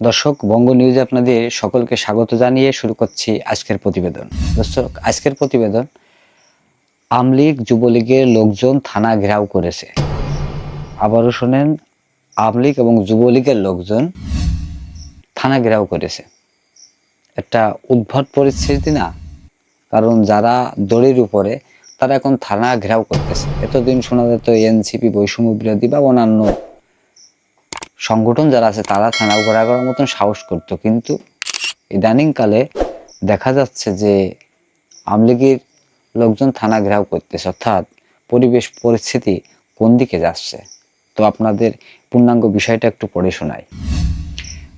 দর্শক, বঙ্গ নিউজে আপনাদের সকলকে স্বাগত জানিয়ে শুরু করছি আজকের প্রতিবেদন। দর্শক, আজকের প্রতিবেদন আমলিগ যুবলীগের লোকজন থানা ঘেরাও করেছে। আবারও শোনেন আমলিগ এবং যুবলীগের লোকজন থানা ঘেরাও করেছে। একটা উদ্ভট পরিস্থিতি না? কারণ যারা দড়ির উপরে, তারা এখন থানা ঘেরাও করতেছে। এতদিন শোনা যেত এনসিপি বৈষম্য বিরোধী বা অন্যান্য সংগঠন যারা আছে, তারা থানা ঘোরা করার মতন সাহস করতো। কিন্তু ইদানিংকালে দেখা যাচ্ছে যে আমলিগের লোকজন থানা ঘেরাও করতেছে। অর্থাৎ পরিবেশ, পরিস্থিতি কোন দিকে যাচ্ছে? তো আপনাদের পূর্ণাঙ্গ বিষয়টা একটু পড়ে শোনাই।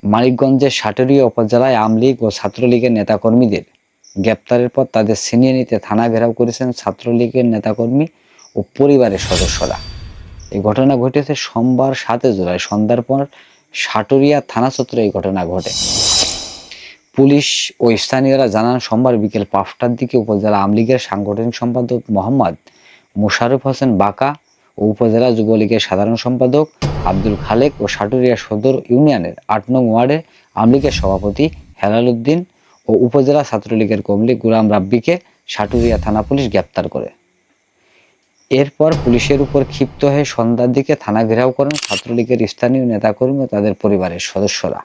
মানিকগঞ্জের সাটুরিয়া উপজেলায় আমলীগ ও ছাত্রলীগের নেতাকর্মীদের গ্রেপ্তারের পর তাদের ছিনিয়ে নিতে থানা ঘেরাও করেছেন ছাত্রলীগের নেতাকর্মী ও পরিবারের সদস্যরা। এই ঘটনা ঘটেছে সোমবার সাতে জুলাই। সন্ধ্যার পর সাটুরিয়া থানা চত্বরে এই ঘটনা ঘটে। পুলিশ ও স্থানীয়রা জানান, সোমবার বিকেল পাঁচটার দিকে উপজেলা আমলীগের সাংগঠনিক সম্পাদক মোহাম্মদ মোশাররফ হোসেন বাকা ও উপজেলা যুবলীগের সাধারণ সম্পাদক আব্দুল খালেক ও সাটুরিয়া সদর ইউনিয়নের আট নং ওয়ার্ডের আমলীগের সভাপতি হেলাল উদ্দিন ও উপজেলা ছাত্রলীগের কমলি গুলাম রাব্বিকে সাটুরিয়া থানা পুলিশ গ্রেপ্তার করে। এরপর পুলিশের উপর ক্ষিপ্ত হয়ে সন্ধ্যার দিকে থানা ঘেরাও করেন ছাত্রলীগের স্থানীয় নেতাকর্মী ও তাদের পরিবারের সদস্যরা।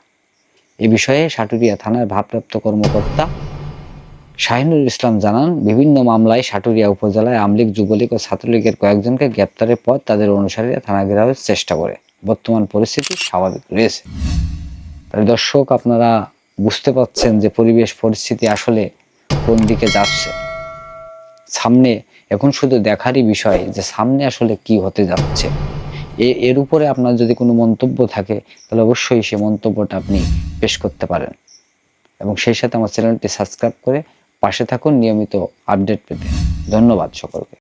এ বিষয়ে সাটুরিয়া থানার ভারপ্রাপ্ত কর্মকর্তা শাহিনুর ইসলাম জানান, বিভিন্ন মামলায় সাটুরিয়া উপজেলায় আমলীগ যুবলীগ ও ছাত্রলীগের কয়েকজনকে গ্রেপ্তারের পর তাদের অনুসারীরা থানা ঘেরাওয়ের চেষ্টা করে। বর্তমান পরিস্থিতি স্বাভাবিক রয়েছে। দর্শক, আপনারা বুঝতে পাচ্ছেন যে পরিবেশ পরিস্থিতি আসলে কোন দিকে যাচ্ছে। সামনে, এখন শুধু দেখারই বিষয় যে সামনে আসলে কি হতে যাচ্ছে। এর উপরে আপনার যদি কোনো মন্তব্য থাকে, তাহলে অবশ্যই সে মন্তব্যটা আপনি পেশ করতে পারেন। এবং সেই সাথে আমার চ্যানেলটি সাবস্ক্রাইব করে পাশে থাকুন নিয়মিত আপডেট পেতে। ধন্যবাদ সকলকে।